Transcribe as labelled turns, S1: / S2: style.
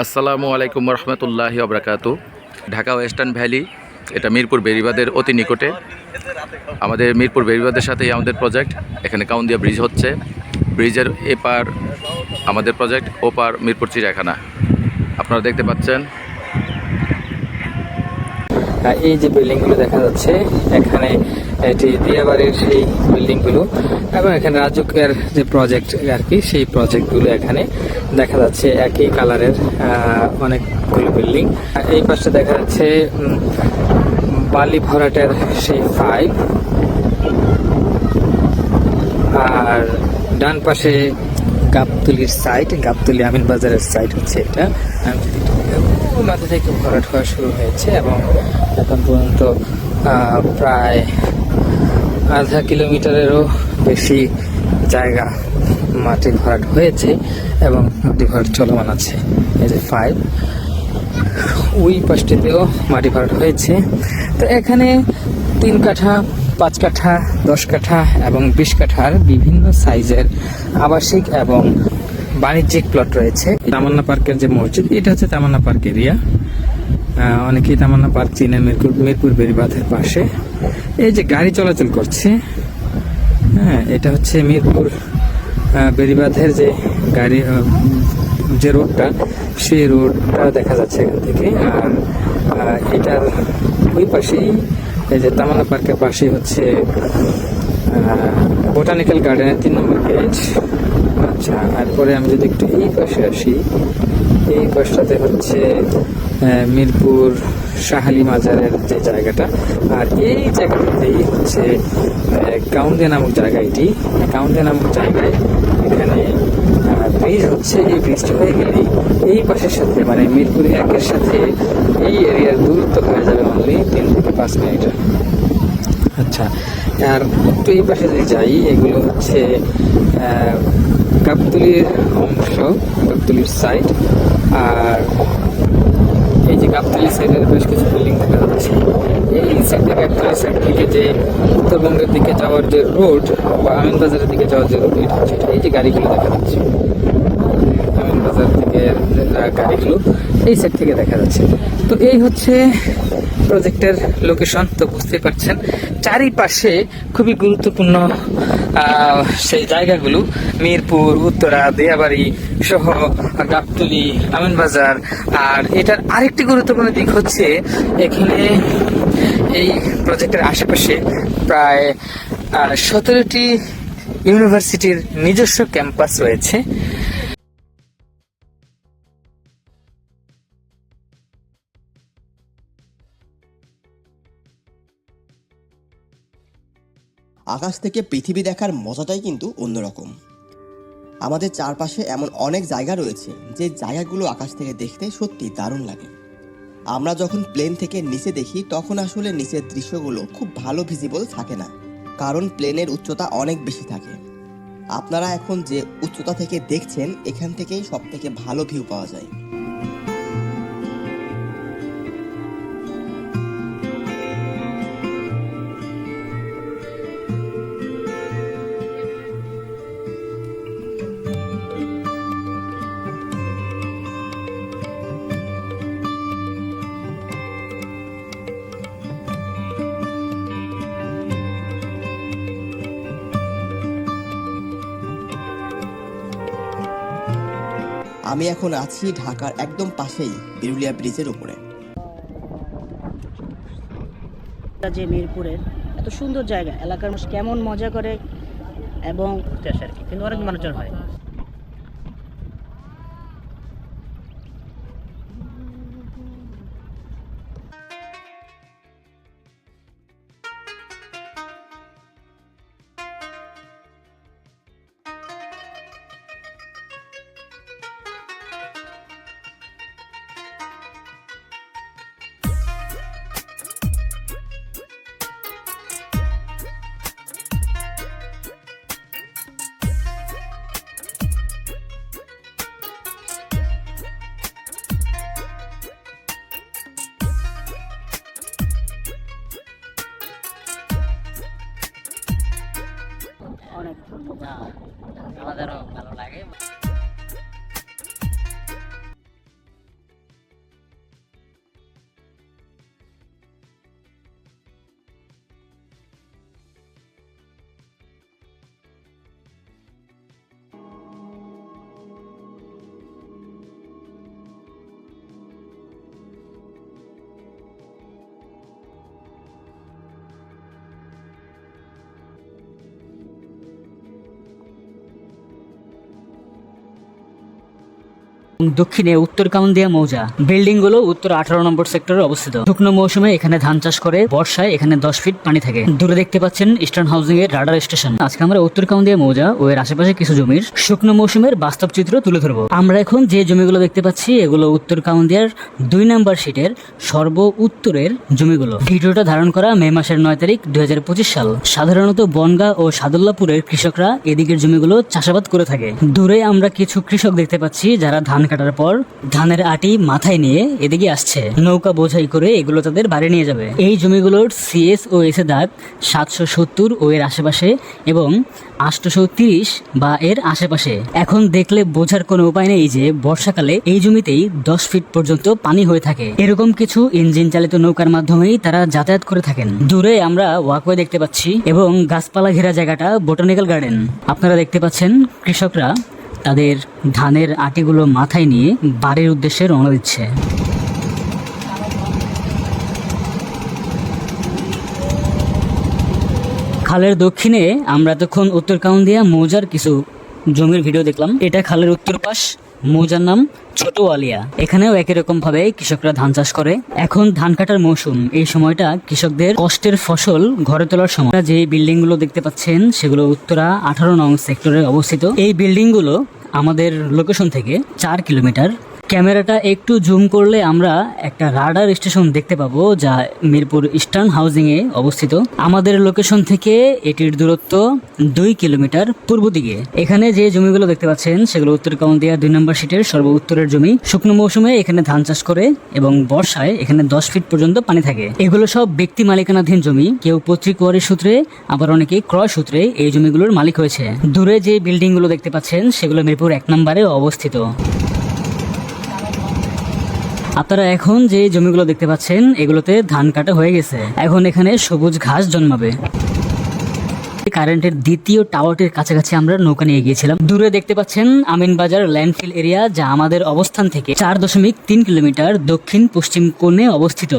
S1: আসসালামু আলাইকুম রহমতুল্লাহি আবরাকাতু ঢাকা ওয়েস্টার্ন ভ্যালি, এটা মিরপুর বেরিবাদের অতি নিকটে। আমাদের মিরপুর বেরিবাদের সাথেই আমাদের প্রজেক্ট, এখানে কাউন্দিয়া ব্রিজ হচ্ছে। ব্রিজের এপার আমাদের প্রজেক্ট, ওপার মিরপুর চিড়িয়াখানা। আপনারা দেখতে পাচ্ছেন।
S2: এই যে বিল্ডিংগুলো দেখা যাচ্ছে, এখানে এটি দিয়াবাড়ির সেই বিল্ডিংগুলো এবং এখানে রাজুকের যে প্রজেক্ট আর কি, সেই প্রজেক্টগুলো এখানে দেখা যাচ্ছে একই কালারের অনেকগুলো বিল্ডিং। এই পাশে দেখা যাচ্ছে বালি ভরাটের সেই ফাইভ আর ডান পাশে গাবতুলির সাইট গাবতুলি আমিন বাজারের সাইট হচ্ছে এটা। মাথা থেকে ভরাট হওয়া শুরু হয়েছে এবং এখন পর্যন্ত প্রায় আধা কিলোমিটারেরও বেশি জায়গা মাটি ভরাট হয়েছে এবং মাটি ভরাট চলমান আছে। এই যে ফাইভ ওই পাশটিতেও মাটি ভরাট হয়েছে। তো এখানে তিন কাঠা, পাঁচ কাঠা, দশ কাঠা এবং বিশ কাঠার বিভিন্ন সাইজের আবাসিক এবং বাণিজ্যিক প্লট রয়েছে। তামান্না পার্কের যে মসজিদ, এটা হচ্ছে তামান্না পার্ক এরিয়া অনেকেই তামান্না পার্ক চিনে মিরপুর মিরপুর বেরিবাঁধের পাশে। এই যে গাড়ি চলাচল করছে হ্যাঁ এটা হচ্ছে মিরপুর বেরিবাঁধের যে গাড়ি যে রোডটা, সেই রোডটা দেখা যাচ্ছে এখান থেকে। আর এটার ওই পাশেই, এই যে তামান্না পার্কের পাশেই হচ্ছে বোটানিক্যাল গার্ডেনের তিন নম্বর গেট। আচ্ছা তারপরে আমি যদি একটু এই পাশে আসি, এই পাশটাতে হচ্ছে মিরপুর শাহালি মাজারের যে জায়গাটা আর এই জায়গাটাতেই হচ্ছে কাউন্ডে নামক জায়গা এটি। কাউন্ডে নামক জায়গায় এখানে ব্রিজ হচ্ছে এই ব্রিজটা হয়ে গেলেই এই পাশের সাথে মানে মিরপুর একের সাথে এই এরিয়ার দূরত্ব হয়ে যাবে অনলি তিন থেকে পাঁচ মিনিট। আচ্ছা। আর একটু এই পাশে যদি যাই এগুলো হচ্ছে কাপতুলির অংশ গাবতলির সাইড আর যে গাবতলি সাইডের বেশ কিছু বিল্ডিং দেখা যাচ্ছে। এই সাইড গাবতলি সাইড থেকে যে উত্তরবঙ্গের দিকে যাওয়ার যে রোড বা আমিনবাজারের দিকে যাওয়ার যে রোড এটা হচ্ছে এই যে গাড়িগুলো দেখা যাচ্ছে। আমিনবাজার থেকে গাড়িগুলো, এই সাইড থেকে দেখা যাচ্ছে। তো এই হচ্ছে প্রজেক্টের লোকেশন তো বুঝতে পারছেন। চারিপাশে খুবই গুরুত্বপূর্ণ সেই জায়গাগুলো, মিরপুর, উত্তরা দিয়াবাড়ি সহ গাবতলি আমিনবাজার আর এটার আরেকটি গুরুত্বপূর্ণ দিক হচ্ছে, এখানে এই প্রজেক্টের আশেপাশে প্রায় সতেরোটি ইউনিভার্সিটির নিজস্ব ক্যাম্পাস রয়েছে।
S3: আকাশ থেকে পৃথিবী দেখার মজাটাই কিন্তু অন্যরকম। আমাদের চারপাশে এমন অনেক জায়গা রয়েছে যে জায়গাগুলো আকাশ থেকে দেখতে সত্যি দারুণ লাগে। আমরা যখন প্লেন থেকে নিচে দেখি, তখন আসলে নিচের দৃশ্যগুলো খুব ভালো ভিজিবল থাকে না, কারণ প্লেনের উচ্চতা অনেক বেশি থাকে। আপনারা এখন যে উচ্চতা থেকে দেখছেন, এখান থেকেই সব থেকে ভালো ভিউ পাওয়া যায়। আমি এখন আছি ঢাকার একদম পাশেই বিরুলিয়া ব্রিজের উপরে।
S4: যে মিরপুরের এত সুন্দর জায়গা এলাকার মানুষ কেমন মজা করে এবং
S5: আসে আর কি কিন্তু অনেক মানুষজন হয়।
S4: অনেক
S5: আমাদেরও ভালো লাগে।
S6: দক্ষিণে উত্তর কাউন্দিয়া মৌজা। বিল্ডিংগুলো উত্তর আঠারো নম্বর সেক্টরে অবস্থিত। শুকনো মৌসুমে এখানে ধান চাষ করে বর্ষায় এখানে দশ ফিট পানি থাকে। দূরে দেখতে পাচ্ছেন ইস্টার্ন হাউজিং এর রাডার স্টেশন আজকে আমরা উত্তর কাউন্দিয়া মৌজা ও এর আশেপাশে কিছু জমির শুকনো মৌসুমের বাস্তব চিত্র তুলে ধরবো। আমরা এখন যে জমিগুলো দেখতে পাচ্ছি, এগুলো উত্তর কাউন্দিয়ার দুই নম্বর সিটের সর্ব উত্তরের জমিগুলো। ভিডিওটা ধারণ করা মে মাসের নয় তারিখ দুই হাজার পঁচিশ সাল। সাধারণত বনগা ও সাদুল্লাপুরের কৃষকরা এদিকের জমিগুলো চাষাবাদ করে থাকে। দূরে আমরা কিছু কৃষক দেখতে পাচ্ছি যারা ধান কাটার পর ধানের আটি মাথায় নিয়ে এদিকে আসছে। নৌকা বোঝাই করে এগুলো তাদের বাড়ি নিয়ে যাবে। এই জমিগুলোর সিএস ও এস দাগ সাতশো সত্তর ও এর আশেপাশে এবং আটশোশো তিরিশ বা এর আশেপাশে। এখন দেখলে বোঝার কোনো উপায় নেই যে বর্ষাকালে এই জমিতেই দশ ফিট পর্যন্ত পানি হয়ে থাকে। এরকম কিছু ইঞ্জিন চালিত নৌকার মাধ্যমেই তারা যাতায়াত করে থাকেন। দূরে আমরা ওয়াকওয়ে দেখতে পাচ্ছি এবং গাছপালা ঘেরা জায়গাটা বোটানিক্যাল গার্ডেন আপনারা দেখতে পাচ্ছেন কৃষকরা তাদের ধানের আটিগুলো মাথায় নিয়ে বাড়ির উদ্দেশ্যে রওনা দিচ্ছে। খালের দক্ষিণে আমরা তখন উত্তর কাউন্দিয়া মৌজার কিছু জমির ভিডিও দেখলাম। এটা খালের উত্তর পাশ। মৌজার নাম ছোট আলিয়া এখানেও একই রকম ভাবে কৃষকরা ধান চাষ করে। এখন ধান কাটার মৌসুম। এই সময়টা কৃষকদের কষ্টের ফসল ঘরে তোলার সময়। যে বিল্ডিংগুলো দেখতে পাচ্ছেন, সেগুলো উত্তরা আঠারো নং সেক্টরে অবস্থিত। এই বিল্ডিংগুলো আমাদের লোকেশন থেকে চার কিলোমিটার ক্যামেরাটা একটু জুম করলে আমরা একটা রাডার স্টেশন দেখতে পাবো যা মিরপুর ইস্টার্ন হাউজিং এ অবস্থিত। আমাদের লোকেশন থেকে এটির দূরত্ব দুই কিলোমিটার পূর্ব দিকে। এখানে যে জমিগুলো দেখতে পাচ্ছেন, সেগুলো উত্তর কাউন্দিয়া দুই নম্বর সিটের সর্ব উত্তরের জমি। শুকনো মৌসুমে এখানে ধান চাষ করে এবং বর্ষায় এখানে দশ ফিট পর্যন্ত পানি থাকে। এগুলো সব ব্যক্তি মালিকানাধীন জমি। কেউ পত্রিকুয়ারি সূত্রে, আবার অনেকে ক্রয় সূত্রে এই জমিগুলোর মালিক হয়েছে। দূরে যে বিল্ডিংগুলো দেখতে পাচ্ছেন, সেগুলো মিরপুর এক নম্বরে অবস্থিত। আপনারা এখন যে জমিগুলো দেখতে পাচ্ছেন, এগুলোতে ধান কাটা হয়ে গেছে। এখন এখানে সবুজ ঘাস জন্মাবে। কারেন্টের দ্বিতীয় টাওয়ারটির কাছাকাছি আমরা নৌকা নিয়ে গিয়েছিলাম। দূরে দেখতে পাচ্ছেন আমিনবাজার ল্যান্ডফিল এরিয়া, যা আমাদের অবস্থান থেকে চার দশমিক তিন কিলোমিটার দক্ষিণ পশ্চিম কোণে অবস্থিত।